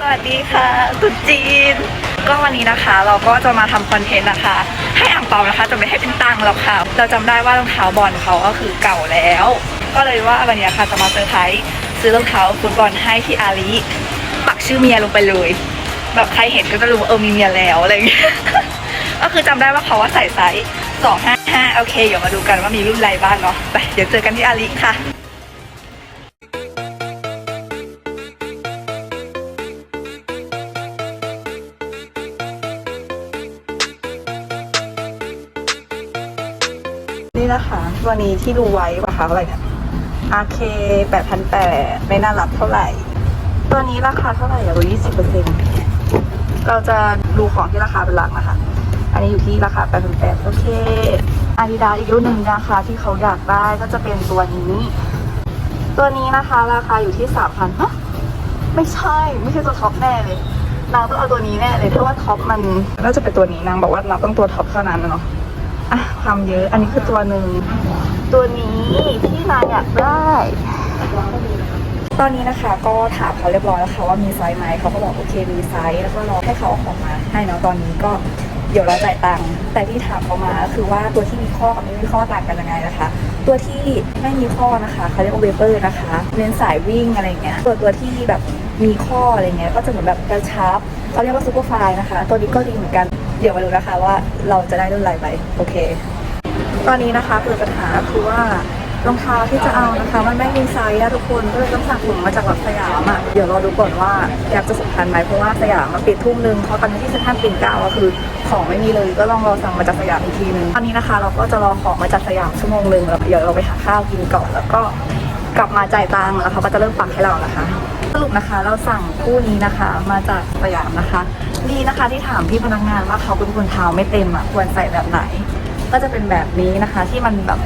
สวัสดีค่ะตุ๊จีน ก็วันนี้นะคะ เราก็จะมาทำคอนเทนต์นะคะ ให้อ่างเปานะคะจะไม่ให้เป็นตังค์หรอกค่ะ เราจำได้ว่ารองเท้าบอลเขาก็คือเก่าแล้ว ก็เลยว่าวันนี้ค่ะจะมาเซอร์ไพรส์ซื้อรองเท้าฟุตบอลให้ที่อาลีปักชื่อเมียลงไปเลย แบบใครเห็นก็จะรู้ว่าเออมีเมียแล้วอะไรอย่างเงี้ยก็คือจำได้ว่าเขาว่าใส่ไซส์255โอเคเดี๋ยวมาดูกันว่ามีรุ่นอะไรบ้างเนาะไปเดี๋ยวเจอกันที่อาลีค่ะ นี่นะคะตัวนี้ที่ดูไว้ราคาเท่าไหร่เนี่ย RK 8,800ไม่น่ารับเท่าไหร่ ตัวนี้ราคาเท่าไหร่อะร้อยยี่สิบเปอร์เซ็นต์เราจะดูของที่ราคาเป็นหลักนะคะ อันนี้อยู่ที่ราคา8,800โอเคอาดิดาอีกรุ่นหนึ่งนะคะที่เขาอยากได้ก็จะเป็นตัวนี้ ตัวนี้นะคะราคาอยู่ที่3,000ฮะไม่ใช่ไม่ใช่ตัวท็อปแน่เลยนางต้องเอาตัวนี้แน่เลยเพราะว่าท็อปมันน่าจะเป็นตัวนี้นางบอกว่าเราต้องตัวท็อปเท่านั้นนะเนาะ อะความเยอะ อันนี้คือตัวหนึ่ง ตัวนี้ที่นายอยากได้ ตอนนี้นะคะก็ถามเขาเรียบร้อยแล้วค่ะว่ามีไซส์ไหมเขาก็บอกโอเคมีไซส์แล้วก็รอให้เขาเอาของมาให้เนาะตอนนี้ก็เดี๋ยวเราจ่ายตังค์แต่ที่ถามเขามาคือว่าตัวที่มีข้อกับไม่มีข้อต่างกันยังไงนะคะ ตัวที่ไม่มีข้อนะคะเขาเรียกว่าเวเปอร์นะคะเน้นสายวิ่งอะไรเงี้ยตัวตัวที่แบบมีข้ออะไรเงี้ยก็จะเหมือนแบบกระชับเขาเรียกว่าซูเปอร์ไฟนะคะ ตัวนี้ก็ดีเหมือนกัน เดี๋ยวมาดูนะคะว่าเราจะได้รุ่นอะไรไปโอเค ตอนนี้นะคะเกิดปัญหาคือว่ารองเท้าที่จะเอานะคะ มันไม่มีไซส์อะทุกคนก็เลยต้องสั่งถุงมาจากแบบสยามอะเดี๋ยวเราดูก่อนว่าแกจะสุดทันไหมเพราะว่าสยามมันปิดทุ่มนึงเพราะตอนนี้ที่สถานปิ่นเกล้าก็คือของไม่มีเลยก็ลองรอสั่งมาจากสยามอีกทีนึงตอนนี้นะคะ เราก็จะรอของมาจากสยามชั่วโมงหนึ่งแล้วเดี๋ยวเราไปหาข้าวกินก่อนแล้วก็กลับมาจ่ายตังค์แล้วเขาก็จะเริ่มปักให้เรานะคะ สรุปนะคะเราสั่งคู่นี้นะคะมาจากสยามนะคะดีนะคะที่ถามพี่พนักงานว่าเขาเป็นคนเท้าไม่เต็มอะควรใส่แบบไหน ก็จะเป็นแบบนี้นะคะที่มันแบบ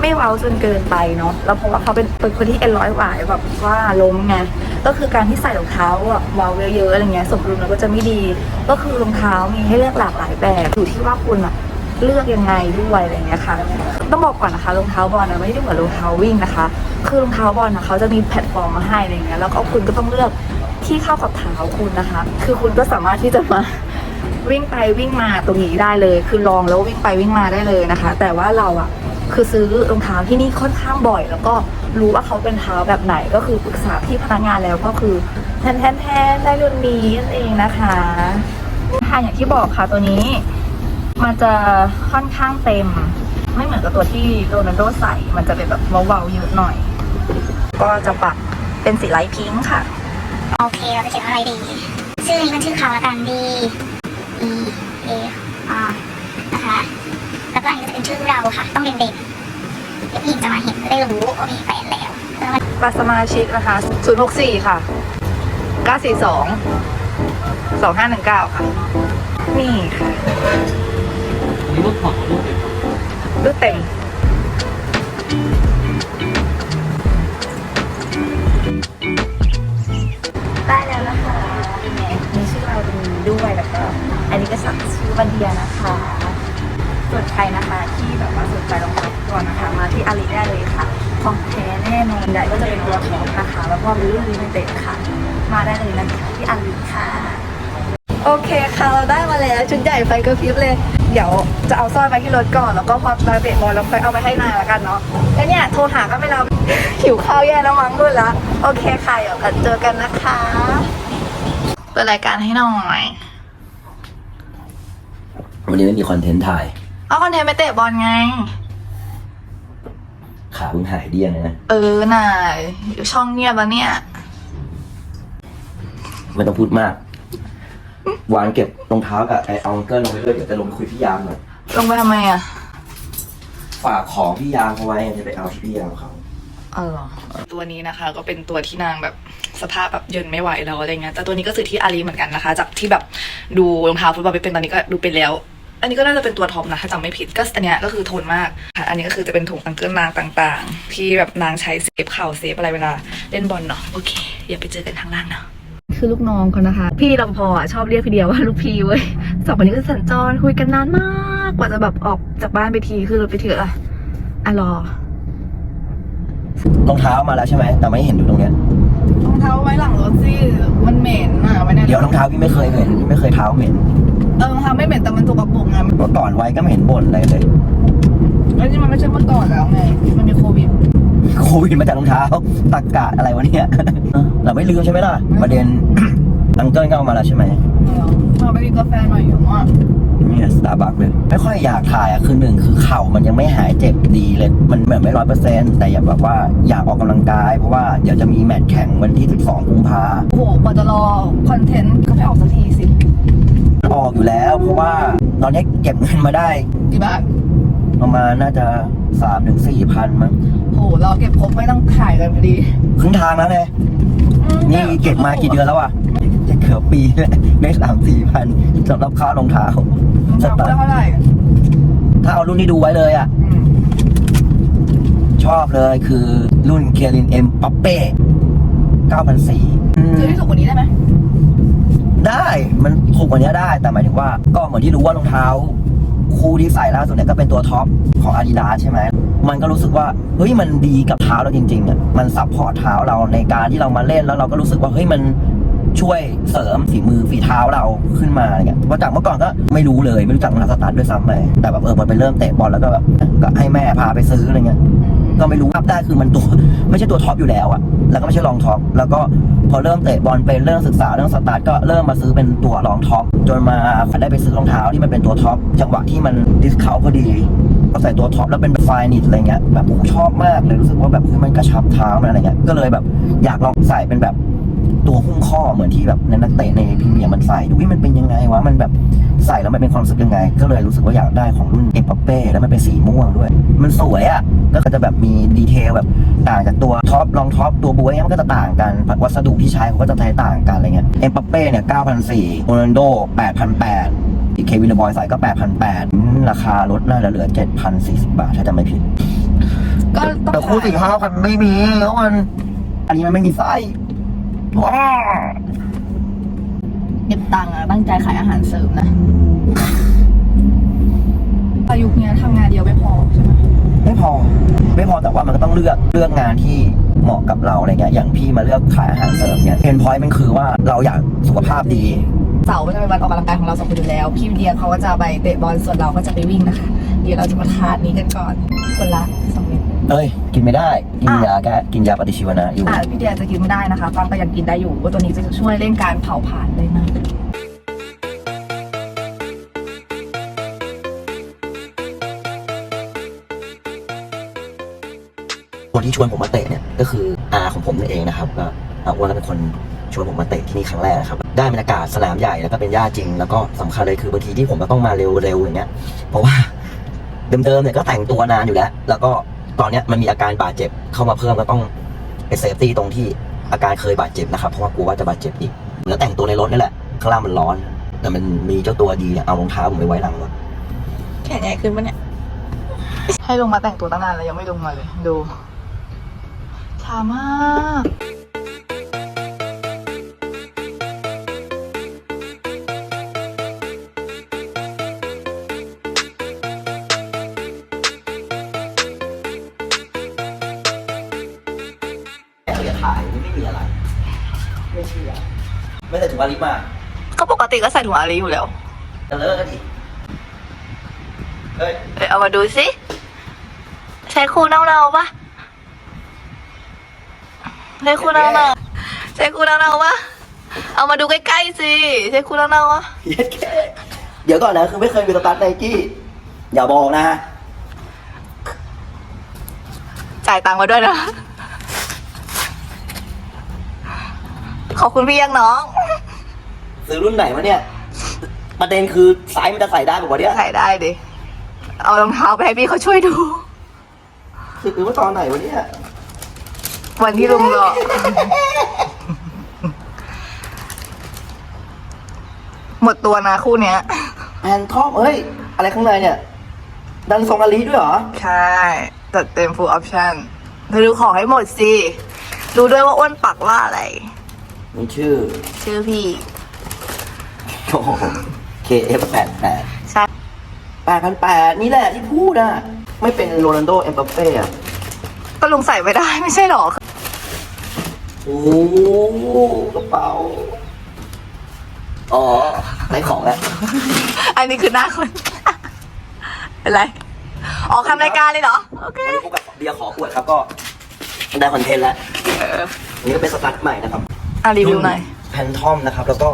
ไม่เว้าจนเกินไปเนาะแล้วเพราะว่าเขาเป็นเป็นคนที่เอ็นร้อยหวายแบบว่าล้มไงก็คือการที่ใส่รองเท้าอะเว้าเยอะๆอะไรเงี้ยสมดุลมันก็จะไม่ดี ก็คือรองเท้ามีให้เลือกหลากหลายแบบอยู่ที่ว่าคุณอะ เลือกยังไงด้วยอะไรเงี้ยค่ะ ต้องบอกก่อนนะคะรองเท้าบอลนะไม่ได้เหมือนรองเท้าวิ่งนะคะ คือรองเท้าบอลนะเขาจะมีแพลตฟอร์มมาให้อะไรเงี้ยแล้วก็คุณก็ต้องเลือกที่เข้ากับเท้าคุณนะคะ คือคุณก็สามารถที่จะมาวิ่งไปวิ่งมาตรงนี้ได้เลย คือลองแล้ววิ่งไปวิ่งมาได้เลยนะคะ แต่ว่าเราอะคือซื้อรองเท้าที่นี่ค่อนข้างบ่อย แล้วก็รู้ว่าเขาเป็นเท้าแบบไหนก็คือปรึกษาพี่พนักงานแล้วก็คือแทนแทนแทนได้รุ่นนี้นั่นเองนะคะค่ะอย่างที่บอกค่ะตัวนี้ มันจะค่อนข้างเต็ม ไม่เหมือนกับตัวที่โรนัลโดใส่ มันจะเป็นแบบเบาๆเยอะหน่อย ก็จะปักเป็นสีไลท์พิงค์ค่ะ โอเค เราจะเขียนว่าอะไรดี ชื่อนี้เป็นชื่อเขาละกัน D E A R นะคะ แล้วก็อันนี้ก็จะเป็นชื่อเราค่ะ ต้องเด่นๆเดี๋ยวพี่หญิงจะมาเห็นจะได้รู้ว่ามีแฟนแล้วแล้วมันบัตรสมาชิกนะคะ 064 ค่ะ 942 2519 ค่ะ นี่ค่ะ นี่รถผ่อนรถเด็กรูปเต็มได้แล้วนะคะมีชื่อเราตรงนี้ด้วยแล้วก็อันนี้ก็สักชื่อบันเดียนะคะส่วนใครนะคะที่แบบว่าสนใจรองเท้าก่อนนะคะมาที่อาลีได้เลยค่ะของแท้แน่นอนได้ก็จะเป็นตัวท็อปนะคะ แล้วก็เป็นรุ่นลิมิเต็ดค่ะ มาได้เลยนะคะที่อาลีค่ะ โอเคค่ะ เราได้มาแล้วชุดใหญ่ไฟกระพริบเลย เดี๋ยวจะเอาสร้อยไปที่รถก่อน แล้วก็พอไปเบรบอลแล้วค่อยเอาไปให้นายละกันเนาะแล้วเนี่ยโทรหาก็ไม่รับ หิวข้าวแย่แล้วมั้งด้วยละโอเคค่ะเดี๋ยวกันเจอกันนะคะเปิดรายการให้หน่อยวันนี้ไม่มีคอนเทนต์ถ่าย เอาคอนเทนต์ไปเตะบอลไง ขาเพิ่งหายเดี้ยงเลยนะ เออนายอยู่ช่องเงียบแล้วเนี่ย ไม่ต้องพูดมาก วานเก็บรองเท้ากับไอเอาเกิลลงไปด้วยเดี๋ยวจะลงไปคุยพี่ยามหน่อยลงไปทำไมอะฝากของพี่ยามเขาไว้จะไปเอาที่พี่ยามเขาเออตัวนี้นะคะก็เป็นตัวที่นางแบบสภาพแบบเยินไม่ไหวแล้วอะไรเงี้ยแต่ตัวนี้ก็ซื้อที่อาลีเหมือนกันนะคะ จากที่แบบดูรองเท้าฟุตบอลไปเป็นตอนนี้ก็ดูเป็นแล้ว อันนี้ก็น่าจะเป็นตัวท็อปนะถ้าจำไม่ผิดก็อันเนี้ยก็คือทนมากค่ะอันนี้ก็คือจะเป็นถุงอังเกิลนางต่าง ๆ ที่แบบนางใช้เซฟเข่าเซฟอะไรเวลาเล่นบอลเนาะโอเคอย่าไปเจอกันทางล่างเนาะ คือลูกน้องเขานะคะ พี่รปภอะชอบเรียกพี่เดียวว่าลูกพี่เว้ยสองคนนี้ก็สัญจรคุยกันนานมาก กว่าจะแบบออกจากบ้านไปทีคือรถไปเถือะอะอะรอรองเท้ามาแล้วใช่ไหมแต่ไม่เห็นอยู่ตรงเนี้ยรองเท้าไว้หลังรถสิมันเหม็นอะไปเดี๋ยวรองเท้าพี่ไม่เคยเห็นไม่เคยเท้าเหม็นเออรองเท้าไม่เหม็นแต่มันถูกกระปุกไงเมื่อก่อนไว้ก็ไม่เห็นบ่นอะไรเลยแล้วนี่มันไม่ใช่เมื่อก่อนแล้วไงมันมีโควิด โควิดมาจากรองเท้าตากกาดอะไรวะเนี่ย เราไม่ลืมใช่ไหมล่ะ ประเด็นอังเกิลก็เอามาแล้วใช่ไหมเราไปกินกาแฟหน่อยอยู่อะเนี่ยสตาร์บัคเลย ไม่ค่อยอยากถ่ายอะคือหนึ่งคือเข่ามันยังไม่หายเจ็บดีเลย มันเหมือนไม่ร้อยเปอร์เซ็นต์แต่อยากแบบว่าอยากออกกำลังกาย เพราะว่าเดี๋ยวจะมีแมตช์แข่งวันที่ 12กุมภาโอ้โหกว่าจะรอคอนเทนต์ก็ไม่ออกสักทีสิ ออกอยู่แล้ว เพราะว่าตอนนี้เก็บเงินมาได้กี่บาทประมาณน่าจะ 3ถึง4พันมั้งโอ้โหเราเก็บครบไม่ต้องถ่ายกันพอดีครึ่งทางแล้วไงนี่เก็บมากี่เดือนแล้วอะจะเกือบปีแล้วได้สามสี่พันสำหรับค่ารองเท้ารองเท้าคู่ละเท่าไหร่ถ้าเอารุ่นที่ดูไว้เลยอะอืมชอบเลยคือรุ่นเคลินเอ็มปัปเป้9,400ซื้อที่ถูกกว่านี้ได้ไหมได้มันถูกกว่านี้ได้แต่หมายถึงว่าก็เหมือนที่รู้ว่ารองเท้า คู่ที่ใส่ล่าสุดเนี่ยก็เป็นตัวท็อปของ Adidas ใช่ไหม มันก็รู้สึกว่า เฮ้ยมันดีกับเท้าเราจริงๆอะมันซัพพอร์ตเท้าเราในการที่เรามาเล่นแล้วเราก็รู้สึกว่าเฮ้ยมันช่วยเสริมฝีมือฝีเท้าเราขึ้นมาอะไรเงี้ยเพราะจากเมื่อก่อนก็ไม่รู้เลยไม่รู้จักมาสตาร์ทด้วยซ้ำไปแต่แบบเออมันไปเริ่มเตะบอลแล้วก็แบบก็ให้แม่พาไปซื้ออะไรเงี้ย ก็ไม่รู้รับได้คือมันตัว ไม่ใช่ตัวท็อปอยู่แล้วอะแล้วก็ไม่ใช่รองท็อปแล้วก็พอเริ่มเตะบอลเป็นเริ่มศึกษาเรื่องสตาร์ทก็เริ่มมาซื้อเป็นตัวรองท็อปจนมาได้ไปซื้อรองเท้าที่มันเป็นตัวท็อปจังหวะที่มันดิสคาวพอดีก็ใส่ตัวท็อปแล้วเป็นไฟนิตอะไรเงี้ยแบบโอ้ชอบมากเลยรู้สึกว่าแบบมันกระชับเท้ามันอะไรเงี้ยก็เลยแบบอยากลองใส่เป็นแบบ ตัวหุ้มข้อเหมือนที่แบบในนักเตะในพรีเมียร์มันใส่ดูว่ามันเป็นยังไงวะมันแบบใส่แล้วมันเป็นความรู้สึกยังไง ก็เลยรู้สึกว่าอยากได้ของรุ่นเอ็มบัปเป้แล้วมันเป็นสีม่วงด้วย มันสวยอะ่ะก็จะแบบมีดีเทลแบบต่างจากตัวท็อปรองท็อปตัวบวยเนี่ยมันก็จะต่างกันวัสดุที่ใช้เขาก็จะใช้ต่างกันอะไรเงี้ยเอ็มบัปเป้เนี่ย9,400โรนัลโด8,800อีกเควินเดอร์บอยใส่ก็8,800ราคาลดน่าจะเหลือ7,040บาทถ้าจำไม่ผิดก็ต้องแต่คู่สี่ห้าพันไม่มีแล้วมันอันนี้มันไม่มีไส้ว้า เก็บตังค์อะตั้งใจขายอาหารเสริมนะอายุคเนี้ยทำงานเดียวไม่พอใช่ไหมไม่พอ ไม่พอแต่ว่ามันก็ต้องเลือกเลือกงานที่เหมาะกับเราอะไรเงี้ยอย่างพี่มาเลือกขายอาหารเสริมเนี่ยเพนพอยต์มันคือว่าเราอยากสุขภาพดีเสาร์ก็จะเป็นวันออกกำลังกายของเราสองคนอยู่แล้ว พี่เดียเขาก็จะไปเตะบอลส่วนเราก็จะไปวิ่งนะคะ เดี๋ยวเราจะมาทานนี้กันก่อนคนละสอง เม็ดเอ้ย กินไม่ได้ กินอะยาแกกินยาปฏิชีวนะอยู่ อ่าพี่เดียจะกินไม่ได้นะคะฟังก็ยังกินได้อยู่ว่าตัวนี้จะช่วยเร่งการเผาผลาญได้มากคนที่ชวนผมมาเตะเนี่ยก็คืออาของผมนั่นเองนะครับก็อาอ้วนก็เป็นคนชวนผมมาเตะที่นี่ครั้งแรกนะครับได้บรรยากาศสนามใหญ่แล้วก็เป็นหญ้าจริง แล้วก็สำคัญเลยคือบางทีที่ผมจะต้องมาเร็วๆอย่างเงี้ยเพราะว่าเดิมๆเนี่ยก็แต่งตัวนานอยู่แล้ว แล้วก็ ตอนเนี้ยมันมีอาการบาดเจ็บเข้ามาเพิ่มก็ต้องไปเซฟตี้ตรงที่อาการเคยบาดเจ็บนะครับเพราะว่ากลัวว่าจะบาดเจ็บอีกเหลือแต่งตัวในรถนี่แหละข้างล่างมันร้อน แต่มันมีเจ้าตัวดีเนี่ยเอารองเท้าผมไปไว้หลังรถแขนใหญ่ขึ้นปะเนี่ยให้ลงมาแต่งตัวตั้งนานแล้วยังไม่ลงมาเลย ดูช้ามาก เชื่อไม่ได้ถึงอาลิมาก็ปกติก็ใส่ถุงอาลีอยู่แล้วจะเลิกกันดิเฮ้ยเดี๋ยวเอามาดูสิใช้คู่เน่าๆปะใช้คู่เน่าๆใช้คู่เน่าๆปะเอามาดูใกล้ๆสิใช้คู่เน่าๆปะเย็ดแค่เดี๋ยวก่อนนะคือไม่เคยมีสตาร์ทไนกี้อย่าบอกนะ จ่ายตังค์มาด้วยนะ ขอบคุณพี่ยังน้อง ซื้อรุ่นไหนวะเนี่ยประเด็นคือไซส์มันจะใส่ได้แบบว่าเนี้ยใส่ได้ดิ เอารองเท้าไปให้พี่เขาช่วยดูซื้อว่าตอนไหนวะเนี่ย วันที่ลุงรอ หมดตัวนะคู่เนี้ย แอนทอมเฮ้ย อะไรข้างในเนี่ย ดันทรงอลีด้วยเหรอ ใช่ จัดเต็ม full option เธอดูของให้หมดสิ รู้ด้วยว่าอ้วนปักว่าอะไร มันชื่อชื่อพี่ โอ้โห KF แปดแปดใช่แปดพันแปดนี่แหละที่พูดอะไม่เป็นโรนัลโดเอ็มบัปเป้อะก็ลุงใส่ไม่ได้ไม่ใช่หรอ โอ้กระเป๋า อ๋อไรของอะอันนี้คือหน้าคน เป็นไร ออกทำรายการเลยเหรอ โอเค วันนี้พบกับเบียร์ขอขวดครับก็ได้คอนเทนต์แล้วเอออันนี่ก็เป็นสตาร์ทใหม่นะครับ อะรีวิวหน่อย แพนทอมนะครับ แล้วก็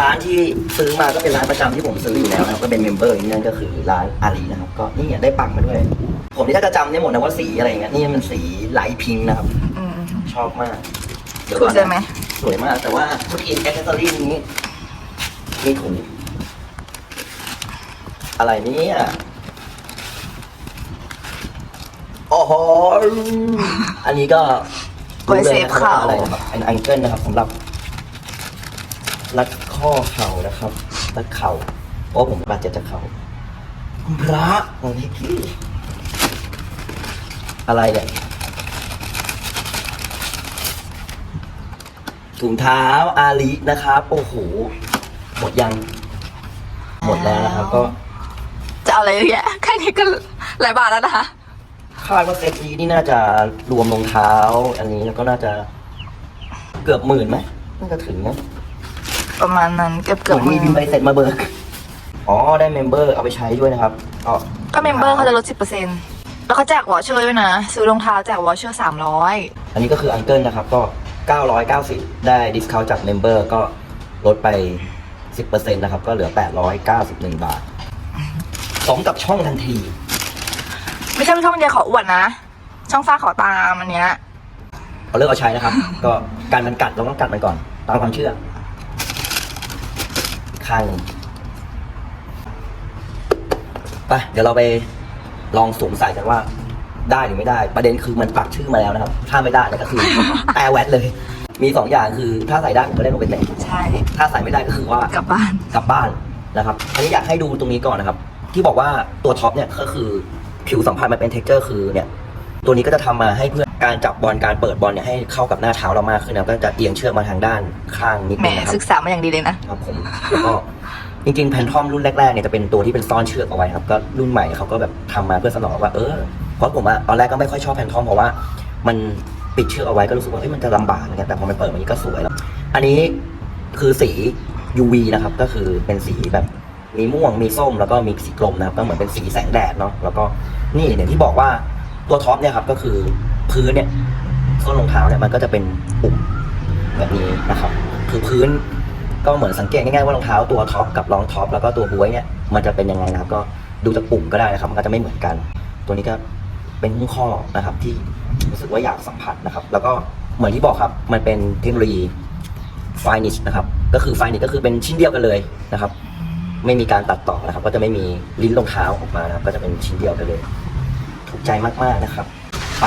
ร้านที่ซื้อมาก็เป็นร้านประจำที่ผมซื้ออยู่แล้วนะครับก็เป็นเมมเบอร์นี่นั่นก็คือร้านอารีนะครับ ก็นี่ได้ปังมาด้วย ผมนี่ถ้าจะจำได้หมดนะว่าสีอะไรอย่างเงี้ยนี่มันสีไลท์พิงค์นะครับ อืม ชอบมากเดี๋ยวถูก่กอนใจนะไหม สวยมาก แต่ว่าเมื่อกี้แอคเซสซอรี่นี้มีถุงอะไรเนี่ยโอ้โหอันนี้ก็ ไว้เซฟเข่าอะไรนะครับเป็นอังเกิลนะครับสำหรับ รัดข้อเข่านะครับรัดเข่าเพราะผมบาดเจ็บจากเข่าคุณพระโอ้ยพี่อะไรเนี่ยถุงเท้าอาลีนะครับ โอ้โหหมดยังหมดแล้วนะครับก็ จะเอาอะไรเยอะแยะแค่นี้ก็หลายบาทแล้วนะคะ คาดว่าเซตนี้นี่น่าจะรวมรองเท้า อันนี้แล้วก็น่าจะเกือบหมื่นไหมน่าจะถึงนะประมาณนั้นเกือบเกือบผมมีบินใบเสร็จมาเบิกอ๋อได้เมมเบอร์เอาไปใช้ด้วยนะครับก็ก็เมมเบอร์เขาจะลดสิบเปอร์เซ็นต์แล้วเขาแจกวอเชอร์ด้วยนะ ซื้อรองเท้าแจกวอเชอร์สามร้อยอันนี้ก็คืออังเกิลนะครับก็990ได้ดิสคาวจากเมมเบอร์ก็ลดไป10%นะครับก็เหลือ891บาทสมกับช่องทันที ไม่ใช่ช่องเดียวขออวดนะ ช่องฟ้าขอตามอันเนี้ยเอาเลิกเอาใช้นะครับ ก็การมันกัดเราต้องกัดมันก่อน ตามความเชื่อข้างหนึ่งไปเดี๋ยวเราไปลองสวมใส่กันว่า ได้หรือไม่ได้ ประเด็นคือมันปักชื่อมาแล้วนะครับ ถ้าไม่ได้เนี่ยก็คือ แอร์แวดเลย มีสองอย่างคือถ้าใส่ได้ผมก็ได้ลงไปเตะใช่ ถ้าใส่ไม่ได้ก็คือว่ากลับบ้าน กลับบ้านนะครับ อันนี้อยากให้ดูตรงนี้ก่อนนะครับ ที่บอกว่าตัวท็อปเนี่ยก็คือ ผิวสัมผัสมันเป็นเท็กเจอร์คือเนี่ยตัวนี้ก็จะทำมาให้เพื่อการจับบอลการเปิดบอลเนี่ยให้เข้ากับหน้าเท้าเรามากขึ้นนะก็จะเอียงเชือกมาทางด้านข้างนิดแหมนึงนะครับศึกษามาอย่างดีเลยนะครับผมแล้วก็จริงๆแพนทอมรุ่นแรกๆเนี่ยจะเป็นตัวที่เป็นซ่อนเชือกเอาไว้ครับก็รุ่นใหม่เขาก็แบบทำมาเพื่อสนองว่าเออเพราะผมอะตอนแรกก็ไม่ค่อยชอบแพนทอมเพราะว่า มันปิดเชือกเอาไว้ก็รู้สึกว่าเฮ้ยมันจะลำบากเหมือนกันแต่พอมันเปิดมันก็สวยแล้ว อันนี้คือสี UV นะครับก็คือเป็นสีแบบ มีม่วงมีส้มแล้วก็มีสีกลมนะครับก็เหมือนเป็นสีแสงแดดเนาะแล้วก็นี่อย่างที่บอกว่าตัวท็อปเนี่ยครับก็คือพื้นเนี่ยส้นรองเท้าเนี่ยมันก็จะเป็นปุ่มแบบนี้นะครับคือพื้นก็เหมือนสังเกตง่ายๆว่ารองเท้าตัวท็อปกับรองท็อปแล้วก็ตัวบวยเนี่ยมันจะเป็นยังไงนะครับ ก็ดูจากปุ่มก็ได้นะครับ มันก็จะไม่เหมือนกัน ตัวนี้ก็เป็นหุ้มข้อนะครับที่รู้สึกว่าอยากสัมผัสนะครับ แล้วก็เหมือนที่บอกครับ มันเป็นเทคโนโลยีไฟนิชนะครับ ก็คือไฟนิชก็คือเป็นชิ้นเดียวกันเลยนะครับ ไม่มีการตัดต่อนะครับ ก็จะไม่มีลิ้นรองเท้าออกมานะครับ ก็จะเป็นชิ้นเดียวกันเลย ถูกใจมากๆนะครับไป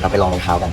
เราไปลองรองเท้ากัน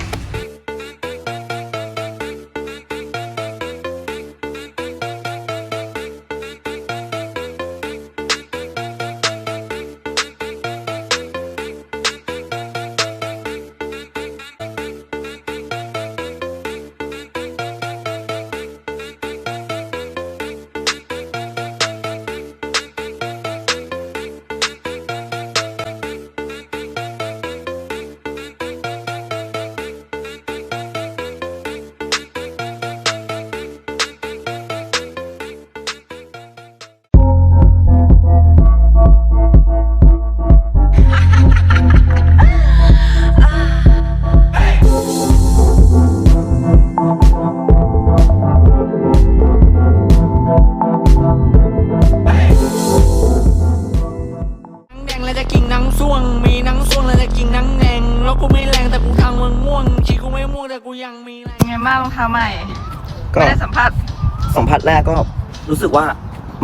ยังมีแรงเป็นไงบ้างรองเท้าใหม่ ก็ไม่ได้สัมผัส สัมผัสแรกก็รู้สึกว่า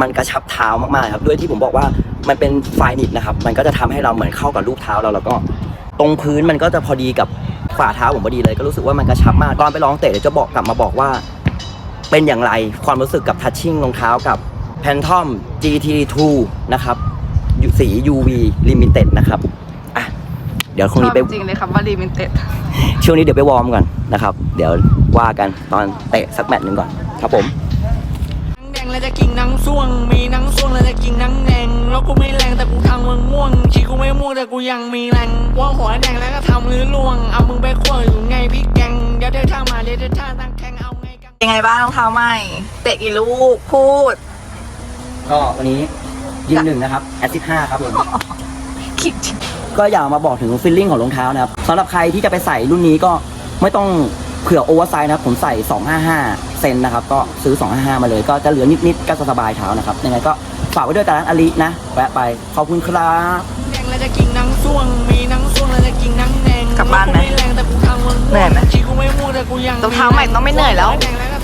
มันกระชับเท้ามากๆครับด้วยที่ผมบอกว่ามันเป็นไฟนิดนะครับ มันก็จะทำให้เราเหมือนเข้ากับรูปเท้าเราแล้วก็ ตรงพื้นมันก็จะพอดีกับฝ่าเท้าผมพอดีเลยก็รู้สึกว่ามันกระชับมากตอนไปลองเตะเดี๋ยวจะบอกกลับมาบอกว่า เป็นอย่างไรความรู้สึกกับทัชชิ่งรองเท้ากับ Phantom GT2 นะครับสี UV Limited นะครับอะ เดี๋ยวคงนี้ไปจริงเลยครับว่าลิมิเต็ดช่วงนี้เดี๋ยวไปวอร์มก่อนนะครับ เดี๋ยวว่ากันตอนเตะสักแมตช์หนึ่งก่อนครับผมแดงแล้วจะกินหนังส่วง มีหนังส่วงแล้วจะกินหนังแดงแล้วกูไม่แรงแต่กูทางมึงม่วงชีกูไม่ม่วงแต่กูยังมีแรงว่าหัวแดงแล้วก็ทำหรือล่วง เอามึงไปคั่วอยู่ไงพี่แกงเดี๋ยวเดินทางมาเดี๋ยวเดินทางตั้งแข่งเอาไงกันยังไงบ้างรองเท้าใหม่เตะกี่ลูกพูด ก็วันนี้ยืนหนึ่งนะครับแอซิดห้าครับผมคิด ก็อยากมาบอกถึงฟิลลิ่งของรองเท้านะครับสำหรับใครที่จะไปใส่รุ่นนี้ก็ไม่ต้องเผื่อโอเวอร์ไซส์นะครับผมใส่ 255 เซนนะครับ ก็ซื้อ 255 มาเลย ก็จะเหลือนิดๆก็จะสบายเท้านะครับยังไงก็ฝากไว้ด้วยกับร้านอลินะแวะไปขอบคุณครับแดงแล้วจะกินหนังส่วงมีหนังส่วงแล้วจะกินหนังแดงกลับบ้านไหมกูไม่แรงแต่กูทำมึงเหนื่อยไหม ชีกูไม่ม่วงแต่กูยังรองเท้าใหม่ต้องไม่เหนื่อยแล้วดงแล้วก็